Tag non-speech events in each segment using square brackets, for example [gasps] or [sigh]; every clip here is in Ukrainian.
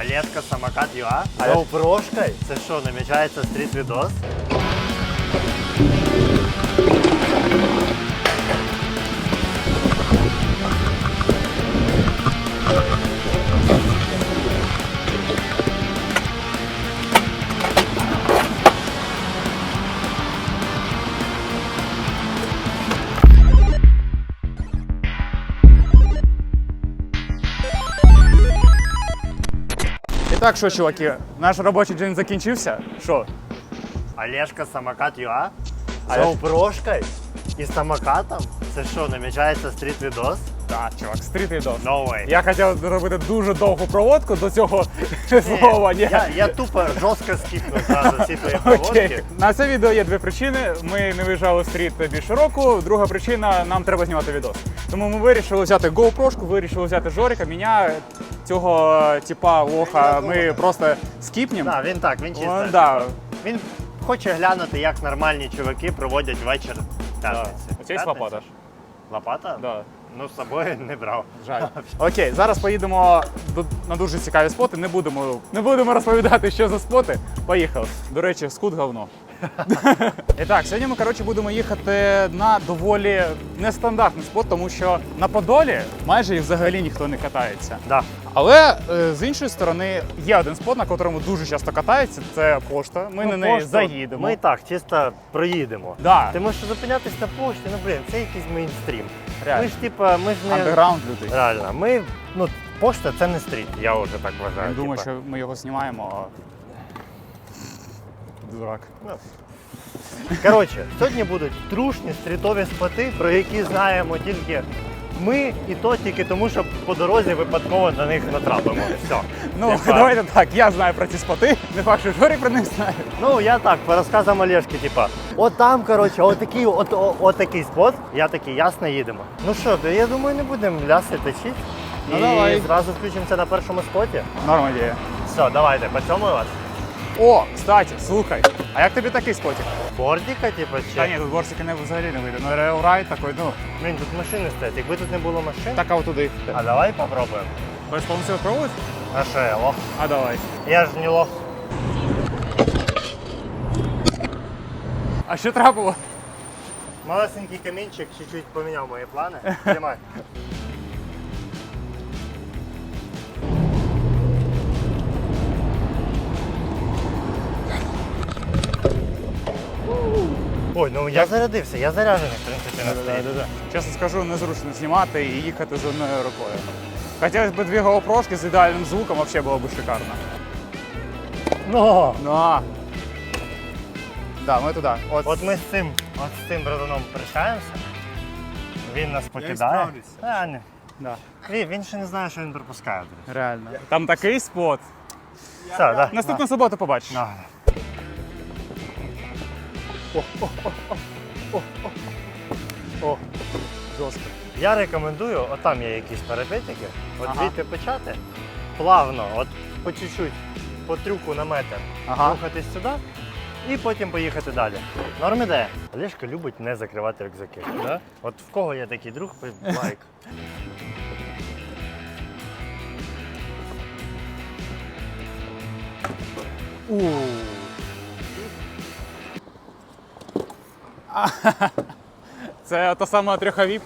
Олежка самокат ЮА. А? Це що, намічається стріт відос? Так, що, чуваки, наш робочий день закінчився. Що? Олежка самокат ЮА. З Олеж- GoPro-шкой і самокатом? Це що, намічається стріт відос? Так, чувак, стріт відос. No way. Я хотів зробити дуже довгу проводку до цього слова. Ні. Я, я тупо жорстко скіпнув зразу всі твої Окей. проводки. На це відео є дві причини. Ми не виїжджали в стріт більше року. Друга причина нам треба знімати відос. Тому ми вирішили взяти GoPro, вирішили взяти Жорика. Мене цього типа лоха ми просто скіпнемо. Да, він так, він О, чисто. да. Він хоче глянути, як нормальні чуваки проводять вечір п'ятниці. Тебе є лопата? ж? Лопата? Да. Ну, з собою не брав. Жаль. [laughs] Окей, зараз поїдемо до- на дуже цікаві споти. Не будемо, не будемо розповідати, що за споти. Поїхали. До речі, скут говно. І так, сьогодні ми коротше будемо їхати на доволі нестандартний спот, тому що на Подолі майже і взагалі ніхто не катається. Да. Але е, з іншої сторони є один спот, на котрому дуже часто катаються. Це пошта. Ми на неї Пошту заїдемо. Ми так, чисто проїдемо. Да. Тому що зупинятись на пошті, ну блін, це якийсь мейнстрім. Реально. Ми ж типа, ми ж не. Андеграунд лютий. Реально, ми, ну, пошта це не стріт, я вже так вважаю. Я думаю, типа. що ми його знімаємо. а- Дурак. Коротше, сьогодні будуть трушні стрітові споти, про які знаємо тільки ми, і то тільки тому, що по дорозі випадково на них натрапимо. Все. Ну, Типа, [laughs] давайте так, я знаю про ці споти, не факт, що Жорі про них знає. Ну, я так, по розказам Олешки, типа, от там, коротше, отакий, от, о- от такий спот, я такий, ясно, їдемо. Ну що, то я думаю, не будемо ляси точити. Ну, і давай. зразу включимося на першому споті. Норма ідея. Все, давайте, по цьому вас. О, кстати, слухай, а як тобі такий спотик? Бордіка, типа, чи. Та ні, тут борсики не взагалі не вийде. Ну, рейлрайд такий, ну, Блін, тут машини стоять. Якби тут не було машин. так а туди. А давай попробуємо. Без повністю пробувати? А що я лох? А давай. Я ж не лох. А що трапило? Малесенький камінчик чуть-чуть поміняв мої плани. Тримай. [laughs] Ой, ну я зарядився, я заряджений, в принципі, на стрій. Чесно скажу, незручно знімати і їхати з одною рукою. Хотілося б дві GoPro з ідеальним звуком, взагалі було б шикарно. Ну, Ну, а. Да, ми туди. От, от ми з цим, от з цим братаном прощаємося. Він нас покидає. справлюсь. А, ні. Да, Він, він ще не знає, що він пропускає. реально. Там такий спот. Все, да. Наступну суботу побачиш. На. О, жорстко. Я рекомендую, от там є якісь парапетики, от Ага. звідти почати плавно, от по чуть-чуть, по трюку на метр, Ага. рухатись сюди і потім поїхати далі. Норм ідея. Олешка любить не закривати рюкзаки. Да? От в кого є такий друг, лайк. У. [laughs] Це та сама трьохавіп.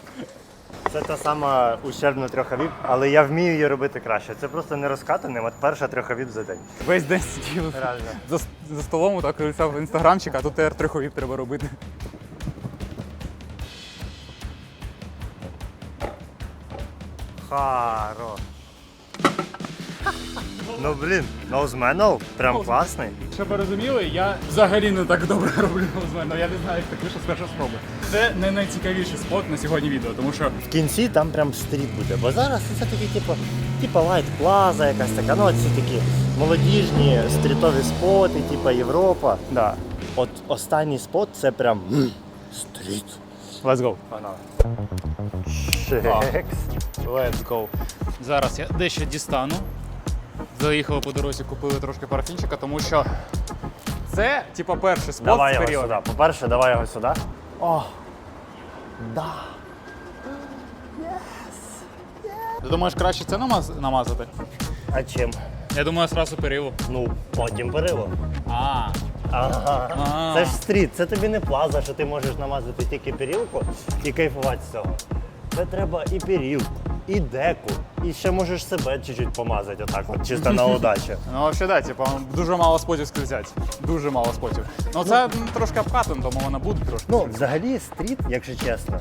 Це та сама ущербна трьохавіп, але я вмію її робити краще. Це просто не розкатаним, от перша трьохавіп за день. Весь день сидів Реально. за, за столом, так в інстаграмчик, а тут тепер трьохавіп треба робити. Харо. Ну блін, ноузменал прям класний. Щоб ви розуміли, я взагалі не так добре [laughs] роблю з. Я не знаю, як так вийшло з першої спроби. Це не найцікавіший спот на сьогодні відео, тому що В кінці там прям стріт буде, бо зараз це такі, типу, типу лайт плаза, якась така, ну ці такі молодіжні стрітові споти, типу Європа. да. От останній спот це прям [gasps] стріт. Let's go. Погнали. Шекс. Let's go. Зараз я дещо дістану. Заїхали по дорозі, купили трошки парафінчика, тому що це, типу, перший спот Давай з його періоду. сюди. По-перше, давай його сюди. О, да. Ти думаєш, краще це намаз... намазати? А чим? Я думаю, одразу периво. Ну, потім периво. А, Ага. А. Це ж стріт, це тобі не плаза, що ти можеш намазати тільки пірілку і кайфувати з цього. Це треба і пірілку, і деку, і ще можеш себе чуть-чуть помазати отак, от чисто на удачу. [laughs] ну взагалі, да, типу, дуже мало спотів скрізять. Дуже мало спотів. Ну це м, трошки обкатано, тому вона буде трошки. Ну, взагалі, стріт, якщо чесно,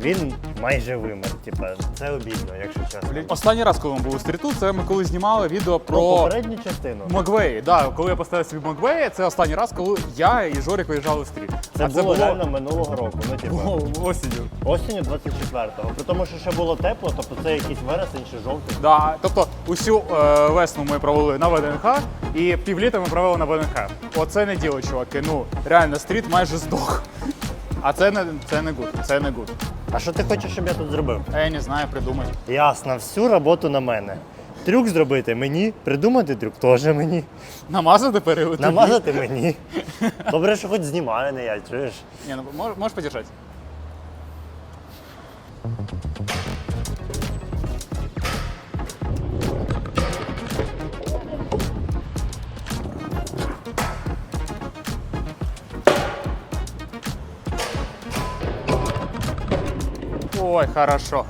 він майже вимер. Типа, це обідно, якщо чесно. Останній раз, коли ми були в стріту, це ми коли знімали відео Про про попередню частину. Могвеї. Да, коли я поставив собі Могвеї, це останній раз, коли я і Жорик виїжджали в стріт. Це було реально минулого року. Ну, типу, осінню. осінню 24-го. При тому, що ще було тепло, тобто це якийсь вересень чи жовтий. Да, тобто усю е, весну ми провели на ВДНХ і півліта ми провели на ВДНХ. Оце не діло, чуваки. Ну реально стріт майже здох. А це не це не гуд. Це не гуд. А що ти хочеш, щоб я тут зробив? А я не знаю, придумати. Ясно, всю роботу на мене. Трюк зробити мені, придумати трюк теж мені, Намазати період. намазати мені. Добре, що хоч знімаю, не я, чуєш? Ні, ну мож, можеш подержати? Ой, хорошо.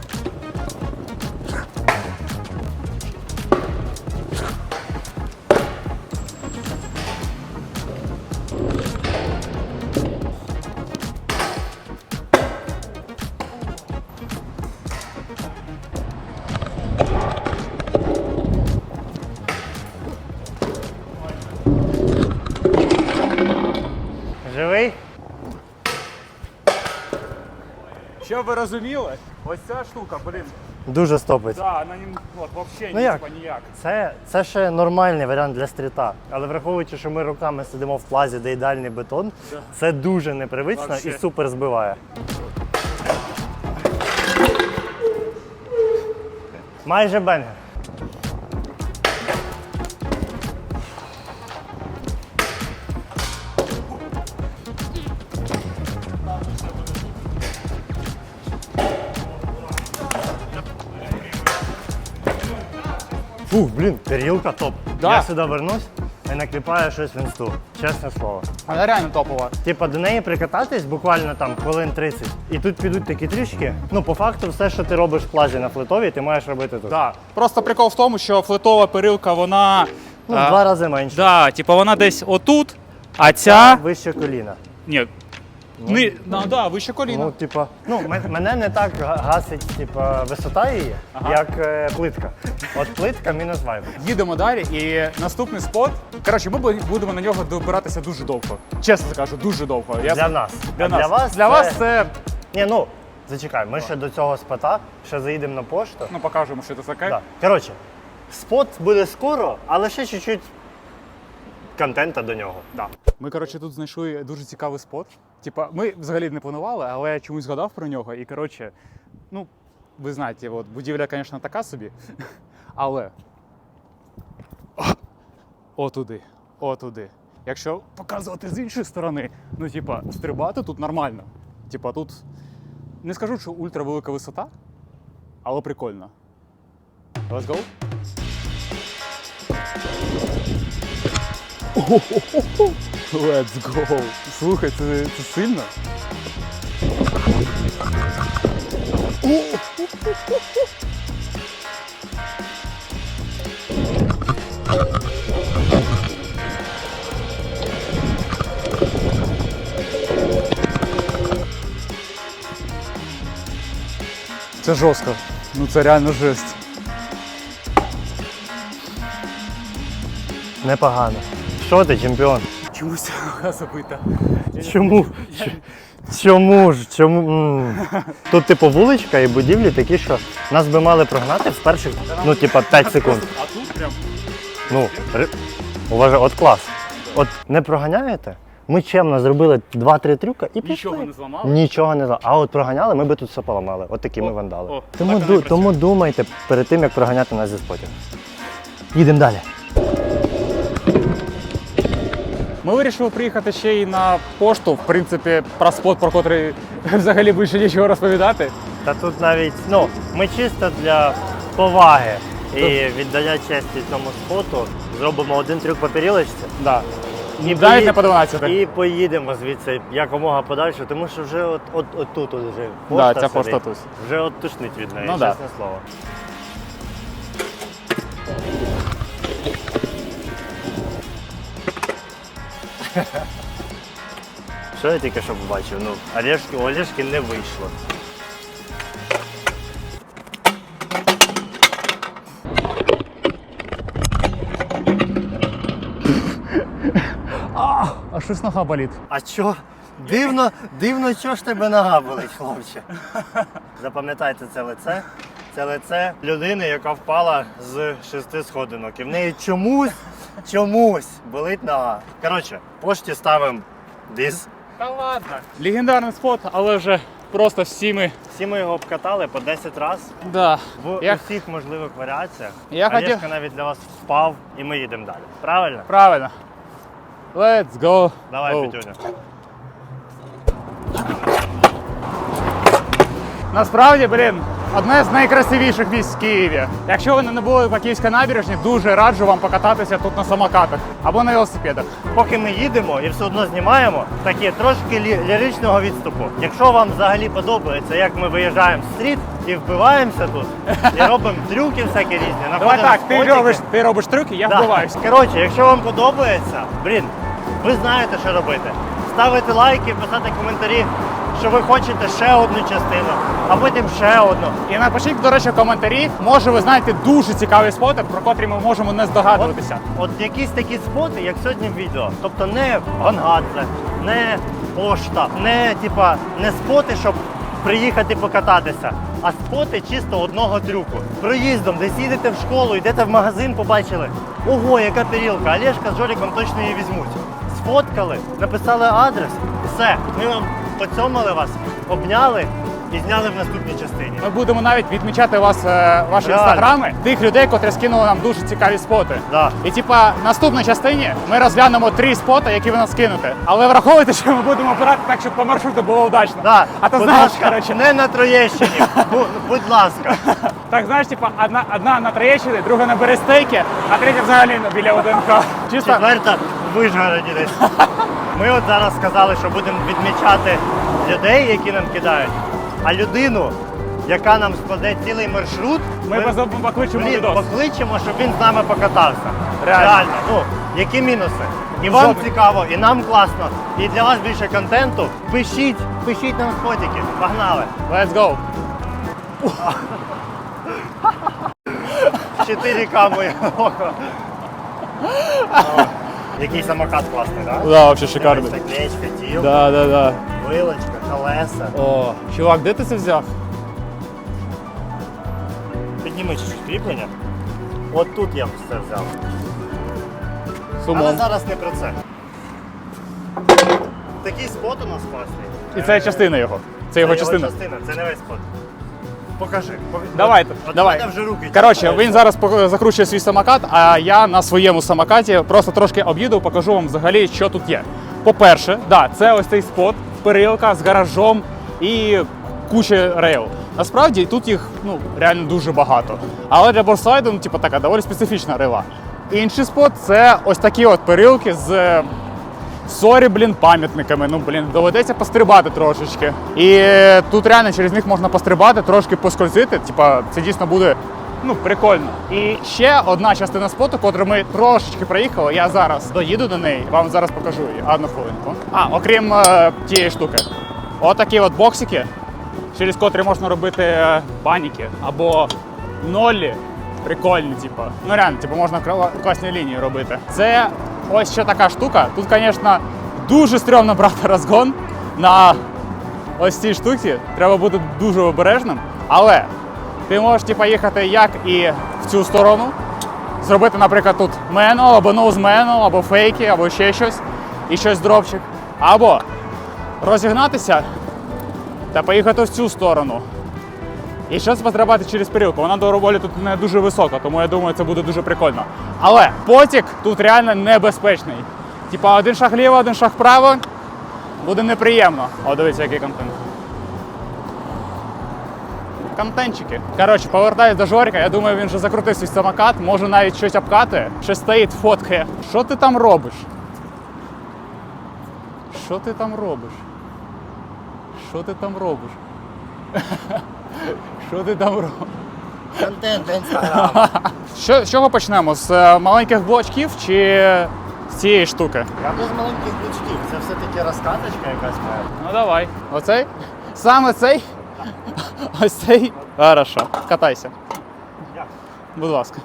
Щоб ви розуміли, ось ця штука, блін, Дуже стопить. да, на нім от, взагалі Ну як? типа, ніяк. Це, це ще нормальний варіант для стріта. Але враховуючи, що ми руками сидимо в плазі, де ідеальний бетон, це дуже непривично Вообще. і супер збиває. Майже бенгер. Фух, блін, тарілка топ. Да. Я сюди вернусь і накліпаю щось в інсту. Чесне слово. Вона реально топова. Типа до неї прикататись буквально там хвилин 30, і тут підуть такі трішки. Ну, по факту, все, що ти робиш в плазі на флетовій, ти маєш робити тут. Да. Просто прикол в тому, що флетова перилка, вона. Ну, а, в два рази менше. Да, типу вона десь отут, а ця. Вище коліна. Ні. Не, ну, да, вище коліна. Ну, типа, ну, мене не так га- гасить, типа, висота її, Ага. як е, плитка. От плитка мінус вайб. Їдемо далі, і наступний спот. Коротше, ми бу- будемо на нього добиратися дуже довго. Чесно кажу, дуже довго. Я Для нас. Для, А нас. для вас для це- вас це. Ні, ну, зачекай, ми ще до цього спота, ще заїдемо на пошту. Ну, покажемо, що це таке. Да. Коротше, спот буде скоро, але ще чуть-чуть контента до нього. Да. Ми, коротше, тут знайшли дуже цікавий спот. Типа, ми взагалі не планували, але я чомусь згадав про нього. І коротше, ну, ви знаєте, от, будівля, звісно, така собі. [laughs] Але. [laughs] Отуди. Отуди. Якщо показувати з іншої сторони, ну, типа, стрибати тут нормально. Типа, тут не скажу, що ультравелика висота, але прикольно. Let's go. Let's go. Слухай, це, це сильно. Це жорстко. Ну це реально жесть. Непогано. Що ти, чемпіон? Чомусь нога забита. Чому? Чому ж? Чому? М. Тут, типу, вуличка і будівлі такі, що нас би мали прогнати в перших, ну, типа, 5 секунд. А тут прям. Ну, ри- уважай, от клас. От не проганяєте? Ми чемно зробили 2-3 трюка і пішли. Нічого не зламали? Нічого не зламали. А от проганяли, ми би тут все поламали. От такі ми О, вандали. о, тому, так воно і ду- тому думайте перед тим, як проганяти нас зі спотів. Їдемо далі. Ми вирішили приїхати ще й на пошту. В принципі, про спот, про котрий [laughs] взагалі більше нічого розповідати. Та тут навіть, ну, ми чисто для поваги і віддання честі цьому споту зробимо один трюк по перілочці. Да. І Навіть не по 12. І поїдемо звідси якомога подальше, тому що вже от, от, от тут от вже Да, ця сидить. пошта тут. Вже от тушнить від неї, Ну да. чесне слово. Що я тільки що побачив? Ну, Олешки, у Олешки не вийшло. А щось нога болить. А що? Дивно, дивно, що ж тебе нога болить, хлопче. Запам'ятайте це лице. Це лице людини, яка впала з шести сходинок. І в неї чомусь, чомусь болить нога. Коротше, пошті ставимо диз. Та ладно. Легендарний спот, але вже просто всі ми. Всі ми його обкатали по 10 разів Да. в Я... усіх можливих варіаціях. Я хотів- навіть для вас впав, і ми їдемо далі. Правильно? Правильно. Let's go. Давай, Go. Петюня. Насправді, блін, одне з найкрасивіших місць в Києві. Якщо ви не були по Київській набережні, дуже раджу вам покататися тут на самокатах або на велосипедах. Поки ми їдемо і все одно знімаємо, таке трошки лі- ліричного відступу. Якщо вам взагалі подобається, як ми виїжджаємо в стріт і вбиваємося тут, і робимо трюки всякі різні. Давай так, ти робиш, ти робиш трюки, я Да. вбиваюся. Коротше, якщо вам подобається, блін, ви знаєте, що робити. Ставити лайки, писати коментарі, що ви хочете ще одну частину, а потім ще одну. І напишіть, до речі, в коментарі. Може, ви знаєте дуже цікаві споти, про котрі ми можемо не здогадуватися. От якісь такі споти, як сьогодні в відео. Тобто не Гонгадзе, не пошта, не типа не споти, щоб приїхати покататися, а споти чисто одного трюку. Проїздом, десь їдете в школу, йдете в магазин, побачили. Ого, яка перілка, Олешка з Жориком точно її візьмуть. Сфоткали, написали адрес, все. Ми вам поцьомали вас, обняли і зняли в наступній частині. Ми будемо навіть відмічати вас, е, ваші Реально. інстаграми, тих людей, котрі скинули нам дуже цікаві споти. Да. І типа в наступній частині ми розглянемо три споти, які ви нас скинете. Але враховуйте, що ми будемо обирати так, щоб по маршруту було удачно. Да. А будь знаєш, ласка, коротше, не на Троєщині. Бу- Будь ласка. [laughs] так знаєш, типа одна, одна на Троєщині, друга на Берестейки, а третя взагалі біля ОДНК. Чисто Четверта в Вишгороді десь. [laughs] Ми от зараз сказали, що будемо відмічати людей, які нам кидають, а людину, яка нам складе цілий маршрут, ми позов- покличемо блін, відос. покличемо, щоб він з нами покатався. Реально. Ну, які мінуси? І вам Жодних. цікаво, і нам класно, і для вас більше контенту. Пишіть, пишіть нам спотики. Погнали. Let's go. 4К моє око. Який самокат класний, так? Да, вообще шикарно. Наклеечка, тіл, Да, да, да. вилочка, колеса. О, чувак, де ти це взяв? Підніми чуть кріплення. От тут я все взяв. Але Сумом. зараз не про це. Такий спот у нас класний. І це частина його. Це його частина. частина, це не весь спот. Покажи. Пок- Давайте, От, от давай. мене вже руки. Коротше, він зараз пок- закручує свій самокат, а я на своєму самокаті просто трошки об'їду, покажу вам взагалі, що тут є. По-перше, да, це ось цей спот, перилка з гаражом і куча рейл. Насправді тут їх ну, реально дуже багато. Але для борсайду, ну, типу, така доволі специфічна рила. Інший спот це ось такі от перилки з Сорі, блін, пам'ятниками. Ну, блін, доведеться пострибати трошечки. І е, тут реально через них можна пострибати, трошки поскользити. Типа, це дійсно буде ну, прикольно. І ще одна частина споту, котру ми трошечки проїхали. Я зараз доїду до неї, вам зараз покажу її. Одну хвилинку. А, окрім е, тієї штуки. Отакі от боксики, через котрі можна робити е, паніки або нолі. Прикольні, типу. Ну реально, типу, можна класні лінії робити. Це ось ще така штука. Тут, звісно, дуже стрьомно брати розгон на ось цій штуці. Треба бути дуже обережним. Але ти можеш типу, їхати як і в цю сторону, зробити, наприклад, тут мену, або ноуз мену, або фейки, або ще щось, і щось дропчик. Або розігнатися та поїхати в цю сторону. І щось пострибати через перілку. Вона доволі тут не дуже висока, тому я думаю, це буде дуже прикольно. Але потік тут реально небезпечний. Типа один шаг ліво, один шаг вправо. Буде неприємно. О, дивіться, який контент. контентчики. Коротше, повертаюсь до Жоріка. Я думаю, він вже закрутив свій самокат, може навіть щось обкатує. Щось стоїть, фоткає. Що ти там робиш? Що ти там робиш? Що ти там робиш? [laughs] Що ти там робиш? Контент для інстаграму. [laughs] Що, з чого почнемо? З е, маленьких блочків чи з цієї штуки? Я без маленьких блочків. Це все-таки розкаточка якась моя. Ну давай. Оцей? Саме цей? Ось цей? Хорошо. Катайся. Дякую. Будь ласка.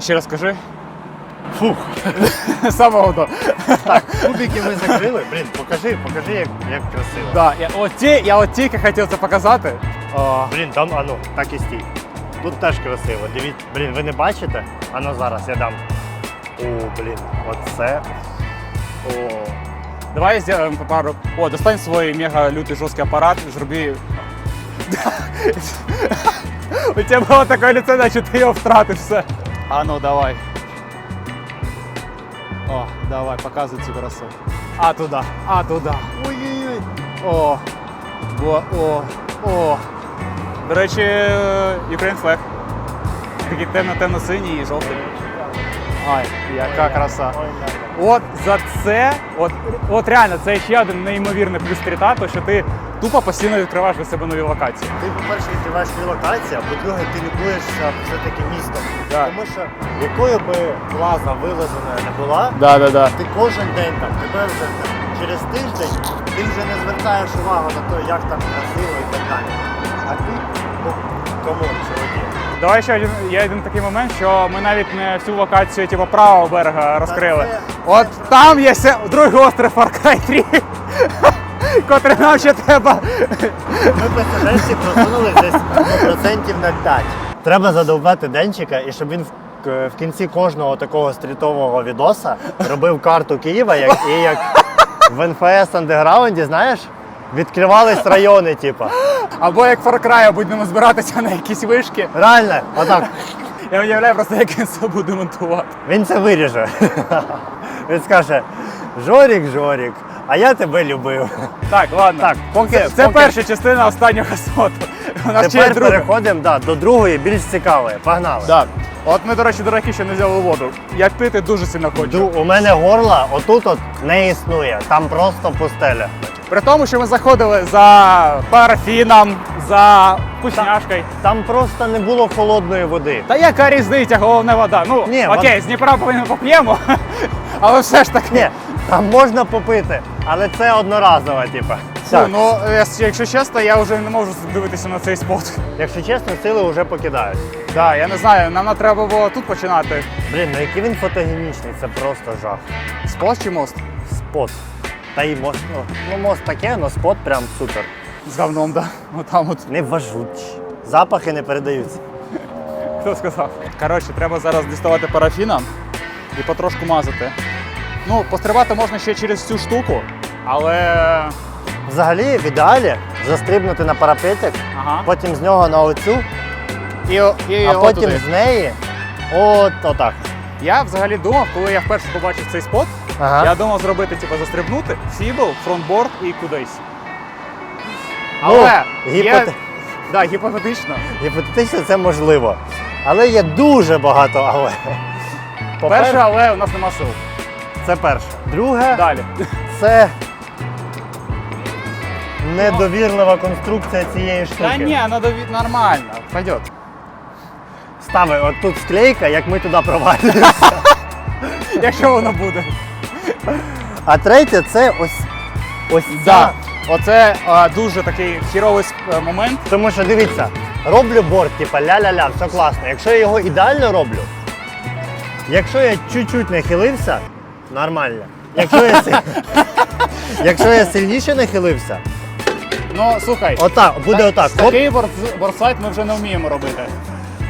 Ще раз скажи. Фух. [laughs] Самого до. Так, кубики ми закрили. Блін, покажи, покажи, як, як красиво. Да, я, от ті, я от тільки хотів це показати. О, Блін, там, а ну, так і стій. Тут теж красиво. Дивіться, блін, ви не бачите? А ну зараз я дам. О, блін, оце. О. Давай сделаем по пару. О, достань свой мега лютый жесткий аппарат, зроби. [laughs] У тебя было такое лицо, значит ты его втратив все. А ну давай. О, давай, показывай цю красу. А туда, а туда. Ой-ой-ой. О, о, о, о. До речі, е, Ukraine flag. Такий темно-темно-синій і жовтий. Ай, яка краса. От за це, от, от реально, це ще один неймовірний плюс стріта, то що ти тупо постійно відкриваєш для себе нові локації. Ти, по-перше, відкриваєш дві локації, а по-друге, ти любуєшся все-таки містом. Так. Тому що якою би плаза вилазена не була, Да, да, да. ти кожен день там, тебе вже там, через тиждень ти вже не звертаєш увагу на те, як там красиво і так далі. А тут, ну, кому чоловік? Давай ще один, є один такий момент, що ми навіть не всю локацію типу, правого берега розкрили. це- От там є другий острів Far Cry 3, [laughs] котрий нам ще треба. Ми пасажирці просунули десь процентів на 5. Треба задовбати денчика, і щоб він в, к- в кінці кожного такого стрітового відоса робив карту Києва, як, і як в НФС андеграунді, знаєш, відкривались райони, типа. Або як Far Cry будемо збиратися на якісь вишки. Реально, отак. Я уявляю просто, як він це буде монтувати. Він це виріже. Він скаже: Жорік, Жорік, а я тебе любив. Так, ладно. Так, поки- це, це поки- перша частина останнього соту. У нас ще Тепер друга. переходимо да, до другої, більш цікавої. Погнали. Да. От ми, до речі, дураки ще не взяли воду. Як пити дуже сильно хочу. Ду- У мене горло отут от не існує, там просто пустеля. При тому, що ми заходили за парафіном, за вкусняшкою. Там просто не було холодної води. Та яка різниця, головне вода. Ну, Ні, окей, вод- з Дніпра повинні поп'ємо, [laughs] але все ж таки. Ні, там можна попити, але це одноразово, типа. Ну, якщо чесно, я вже не можу дивитися на цей спот. Якщо чесно, сили вже покидають. Так, я не знаю, нам треба було тут починати. Блін, ну який він фотогенічний, це просто жах. Спот чи мост? Спот. Та й мост. Ну, ну мост таке, але спот прям супер. З говном, да. Отам от. Не важуть. Запахи не передаються. Хто сказав? Коротше, треба зараз діставати парафіна і потрошку мазати. Ну, пострибати можна ще через цю штуку, але. Взагалі, в ідеалі застрибнути на парапетик, Ага. потім з нього на оцю, І, і а потім отуди. з неї от отак. Я взагалі думав, коли я вперше побачив цей спот, Ага. я думав зробити, типу, застрибнути, фібл, фронтборд і кудись. Ну, Але є... Да, гіпотетично. Гіпотетично це можливо. Але є дуже багато але. По-перше, Перше, але у нас нема сил. Це перше. Друге, Далі. це недовірлива конструкція цієї штуки. Та ні, надо від- нормально, пойдет. Стави, от тут склейка, як ми туди провалюємося. [laughs] Якщо воно буде. А третє це ось ось ця. Да. Оце а, дуже такий хіровий е, момент. Тому що дивіться, роблю борт, типа ля-ля-ля, все класно. Якщо я його ідеально роблю, якщо я чуть-чуть нахилився, нормально. Якщо я, си- [laughs] якщо я сильніше нахилився, Ну, слухай, отак, буде отак. Такий бордслайд ми вже не вміємо робити.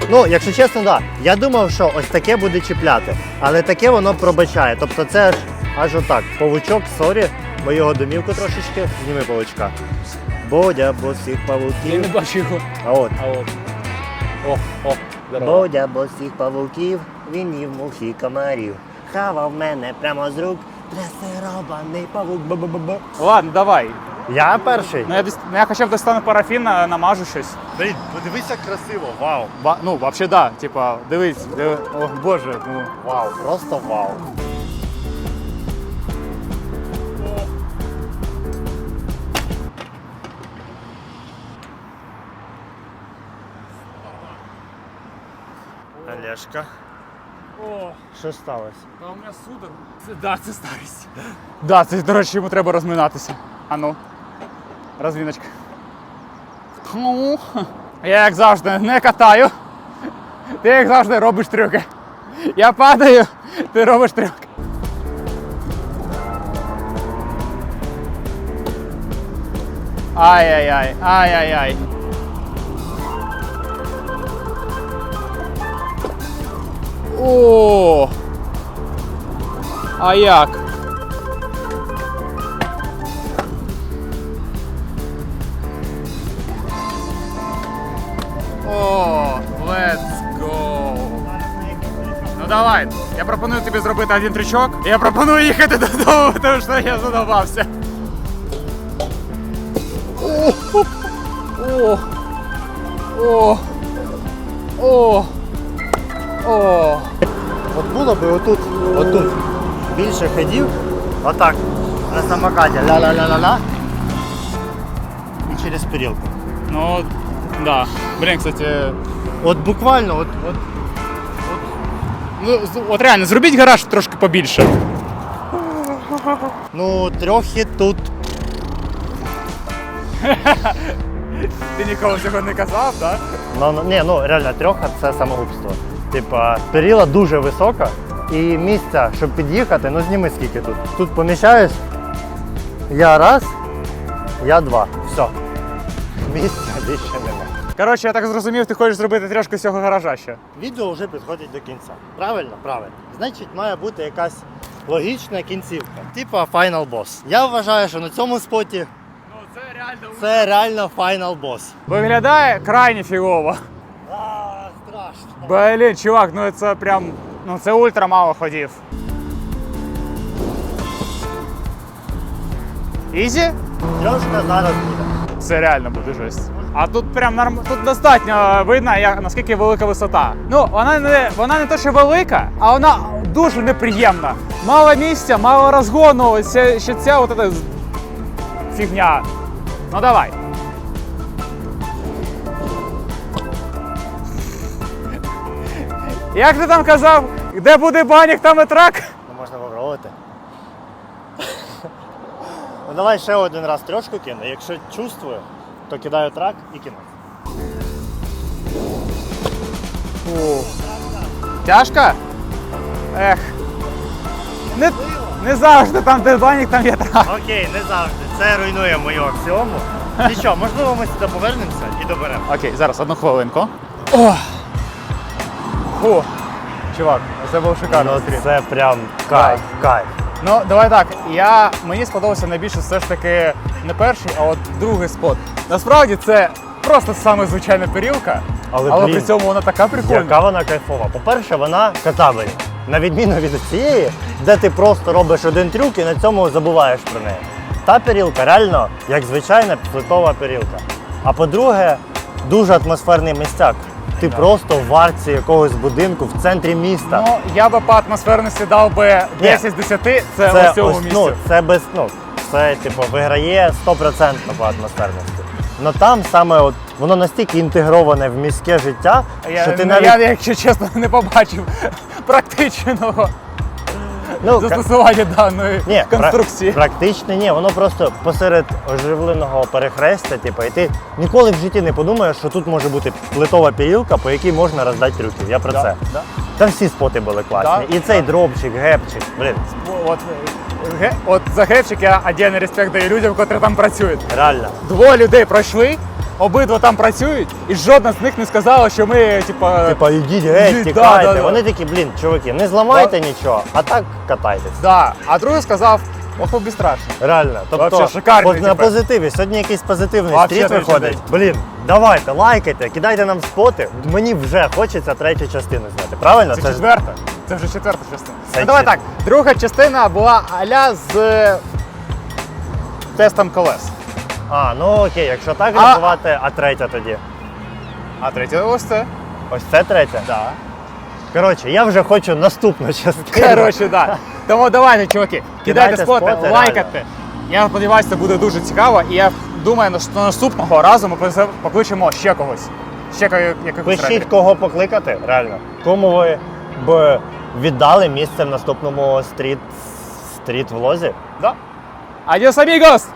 Ну, якщо чесно, так. Да. Я думав, що ось таке буде чіпляти, але таке воно пробачає. Тобто це аж, аж отак. Павучок, сорі, бо його домівку трошечки, зніми павучка. Бодя босих Я не павуків. бачу його. А от. А от. О, о, здорово. Бодя босих павуків, він їв мухи комарів. Хавав мене прямо з рук, дресирований павук. Бу-бу-бу-бу. Ладно, давай. Я перший. Ну я, десь- ну, я хоча б достану парафін, на- намажу щось. Блін, подивися красиво, вау. Ба, ну, взагалі, да. Типа, дивись, диви. О, боже, ну. Вау, просто вау. Олежка, О, що сталося? та у мене судор. Це, да, це старість. Да, це, до речі, йому треба розминатися. А ну. Розвіночка. Ну, Я як завжди не катаю. Ти як завжди робиш трюки. Я падаю, ти робиш трюки. Ай-яй-яй, ай-яй-яй. О! А як? О, let's go! Ну давай, я пропоную тобі зробити один трючок. Я пропоную їхати [laughs] додому, тому що я задовбався. О, о, о, о, о. От було би отут, отут більше ходів, отак, на самокаті, ля-ля-ля-ля-ля. І через перілку. Ну, да. Блін, кстати, От буквально, от, от ну, от реально, зробіть гараж трошки побільше. ну трохи тут. Ти ніколи цього не казав, так? Ну, ну, ні, ну реально трьоха це самогубство. Типа, перила дуже висока і місця, щоб під'їхати, ну зніми скільки тут. Тут поміщаюсь. Я раз, я два. Все. Місця більше нема. Коротше, я так зрозумів, ти хочеш зробити трішки з цього гаража ще. Відео вже підходить до кінця. Правильно? Правильно. Значить, має бути якась логічна кінцівка. Типа Final Boss. Я вважаю, що на цьому споті Ну, це реально. це реально Final Boss. Виглядає крайне фігово. Блін, чувак, ну це прям. Ну це ультра мало ходів. Ізі? Трошка зараз буде. Це реально буде жесть. А тут прям норм... тут достатньо видно, як наскільки велика висота. Ну, вона не вона не то, що велика, а вона дуже неприємна. Мало місця, мало розгону. Це ще ця от фігня. Ну давай. Як ти там казав, де буде банік, там і трак? Ну можна попробувати. ну давай ще один раз трьошку кину. Якщо чувствую, то кидаю трак і кину. Тяжко? Ех. Не, не завжди там, де банік, там є трак. Окей, не завжди. Це руйнує мою аксіому. Нічого, можливо, ми сюди повернемося і доберемо. Окей, зараз одну хвилинку. О! Фу. Чувак, це був шикарний Ну, стрім. це прям кайф, кайф. Ну, давай так. Я, мені сподобався найбільше все ж таки не перший, а от другий спот. Насправді це просто саме звичайна перілка, Але, але блін, при цьому вона така прикольна. Яка вона кайфова. По-перше, вона катабель. На відміну від цієї, де ти просто робиш один трюк і на цьому забуваєш про неї. Та перілка реально як звичайна флетова перілка. А по-друге, дуже атмосферний місцяк. Ти просто в варці якогось будинку в центрі міста. Ну, я би по атмосферності дав би 10 з 10, це, це ось цьому ось, місці. ну, це без ну, це типу виграє 100% по атмосферності. Но там саме от воно настільки інтегроване в міське життя, я, що ти ну, навіть я, якщо чесно, не побачив практичного ну, застосування даної Ні, конструкції. пра- практично ні. Воно просто посеред оживленого перехрестя, типу, і ти ніколи в житті не подумаєш, що тут може бути плитова перілка, по якій можна роздати трюків. Я про Да, це. да. Там всі споти були класні. Да, і цей дропчик, гепчик. Блін, От, ге- от за гепчик я отдельний респект даю людям, котрі там працюють. реально. Двоє людей пройшли, обидва там працюють, і жодна з них не сказала, що ми, типа, Типа, йдіть геть, тікайте. да, да, да. Вони такі, блін, чуваки, не зламайте нічого, а так катайтесь. да. А другий сказав, Ох, тобі страшно. Реально. Тобто Вообще шикарний, от на типу. позитиві. Сьогодні якийсь позитивний Вообще стріт отличний виходить. Блін, давайте, лайкайте, кидайте нам споти. Мені вже хочеться третю частину зняти. Правильно? Це ж- четверта. Це вже четверта частина. Це Ну, давай чет- так. Друга частина була аля з е, тестом колес. А, ну окей, якщо так А- рахувати, а третя тоді. А третя ось це. Ось це третя? Да. Коротше, я вже хочу наступну частину. Коротше, да. [laughs] Тому давайте, чуваки, кидайте Кидайте споти, споти, лайкайте. Я сподіваюся, це буде дуже цікаво, і я думаю, що наступного разу ми покличемо ще когось. Ще ко- якихось Пишіть, реперів. кого покликати, реально. Кому ви б віддали місце в наступному стріт, стріт влозі? Да. Адіос, амігос!